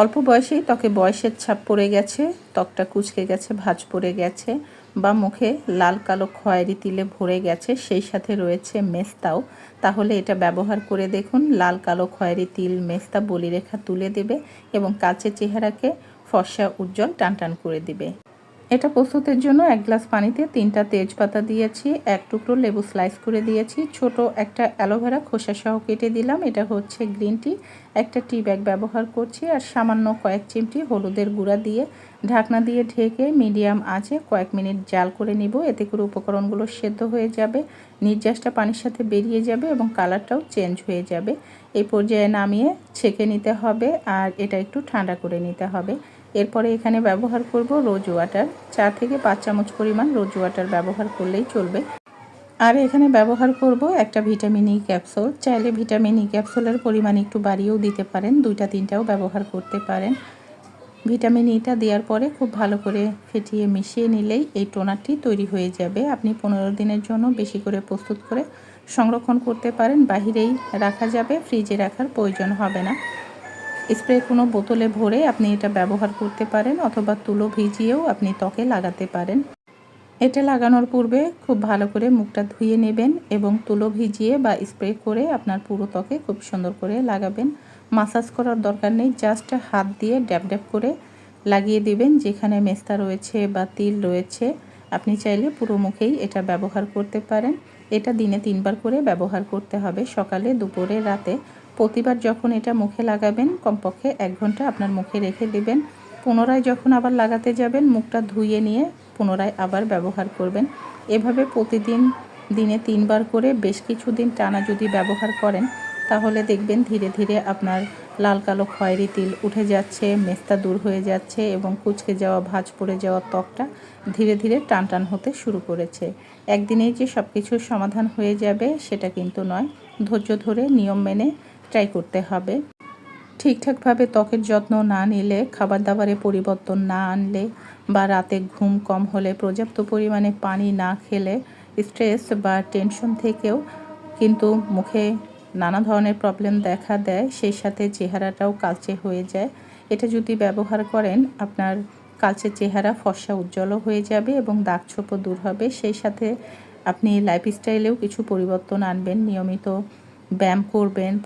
অল্প বয়সেই ত্বকে বয়সের ছাপ পড়ে গেছে, ত্বকটা কুচকে গেছে, ভাজ পড়ে গেছে বা মুখে লাল কালো খয়েরি তিলে ভরে গেছে, সেই সাথে রয়েছে মেস্তাও। তাহলে এটা ব্যবহার করে দেখুন, লাল কালো খয়েরি তিল, মেস্তা, বলিরেখা তুলে দেবে এবং কাচে চেহারাকে ফর্সা উজ্জ্বল টানটান করে দিবে। এটা প্রস্তুতের জন্য এক গ্লাস পানিতে তিনটা তেজপাতা দিয়েছি, এক টুকরো লেবু স্লাইস করে দিয়েছি, ছোট একটা অ্যালোভেরা খোসা সহ কেটে দিলাম, এটা হচ্ছে গ্রিন টি, একটা টি ব্যাগ ব্যবহার করছি, আর সামান্য কয়েক চিমটি হলুদের গুঁড়া দিয়ে ঢাকনা দিয়ে ঢেকে মিডিয়াম আঁচে কয়েক মিনিট জাল করে নিব, এতে করে উপকরণগুলো সেদ্ধ হয়ে যাবে, নির্যাসটা পানির সাথে বেরিয়ে যাবে এবং কালারটাও চেঞ্জ হয়ে যাবে। এই পর্যায়ে নামিয়ে ছেঁকে নিতে হবে আর এটা একটু ঠান্ডা করে নিতে হবে। এরপরে এখানে ব্যবহার করব রোজ ওয়াটার চার থেকে পাঁচ চামচ পরিমাণ রোজ ওয়াটার ব্যবহার করলেই চলবে। আর এখানে ব্যবহার করব একটা ভিটামিন ই ক্যাপসুল চাইলে ভিটামিন ই ক্যাপসুলের পরিমাণ একটু বাড়িয়েও দিতে পারেন, দুইটা তিনটাও ব্যবহার করতে পারেন। ভিটামিন ইটা দেওয়ার পরে খুব ভালো করে ফেটিয়ে মিশিয়ে নিলেই এই টোনারটি তৈরি হয়ে যাবে। আপনি পনেরো দিনের জন্য বেশি করে প্রস্তুত করে সংরক্ষণ করতে পারেন, বাহিরেই রাখা যাবে, ফ্রিজে রাখার প্রয়োজন হবে না। স্প্রে কোনো বোতলে ভরে আপনি এটা ব্যবহার করতে পারেন অথবা তুলো ভিজিয়েও আপনি ত্বকে লাগাতে পারেন। এটা লাগানোর পূর্বে খুব ভালো করে মুখটা ধুয়ে নেবেন এবং তুলো ভিজিয়ে বা স্প্রে করে আপনার পুরো ত্বকে খুব সুন্দর করে লাগাবেন। মাসাজ করার দরকার নেই, জাস্ট হাত দিয়ে ড্যাব ড্যাব করে লাগিয়ে দিবেন, যেখানে মেস্তা রয়েছে বা তিল রয়েছে। আপনি চাইলে পুরো মুখেই এটা ব্যবহার করতে পারেন। এটা দিনে তিনবার করে ব্যবহার করতে হবে। সকালে, দুপুরে, রাতে। প্রতিবার যখন এটা মুখে লাগাবেন, কমপক্ষে এক ঘণ্টা আপনার মুখে রেখে দিবেন। পুনরায় যখন আবার লাগাতে যাবেন, মুখটা ধুয়ে নিয়ে পুনরায় আবার ব্যবহার করবেন। এভাবে প্রতিদিন দিনে তিনবার করে বেশ কিছুদিন টানা যদি ব্যবহার করেন তাহলে দেখবেন ধীরে ধীরে আপনার লাল কালো খয়েরি তিল উঠে যাচ্ছে, মেস্তা দূর হয়ে যাচ্ছে এবং কুচকে যাওয়া ভাঁজ পড়ে যাওয়া ত্বকটা ধীরে ধীরে টান টান হতে শুরু করেছে। একদিনেই যে সব কিছুর সমাধান হয়ে যাবে সেটা কিন্তু নয়, ধৈর্য ধরে নিয়ম মেনে ট্রাই করতে হবে। ঠিকঠাকভাবে ত্বকের যত্ন না নিলে খাবার দাবারে পরিবর্তন না আনলে বা রাতে ঘুম কম হলে, পর্যাপ্ত পরিমাণে পানি না খেলে, স্ট্রেস বা টেনশন থেকেও কিন্তু মুখে নানা ধরনের প্রবলেম দেখা দেয়, সেই সাথে চেহারাটাও কালচে হয়ে যায়। এটা যদি ব্যবহার করেন, আপনার কালচে চেহারা ফর্সা উজ্জ্বলও হয়ে যাবে এবং দাগ ছোপও দূর হবে। সেই সাথে আপনি লাইফস্টাইলেও কিছু পরিবর্তন আনবেন, নিয়মিত ব্যায়াম করবেন।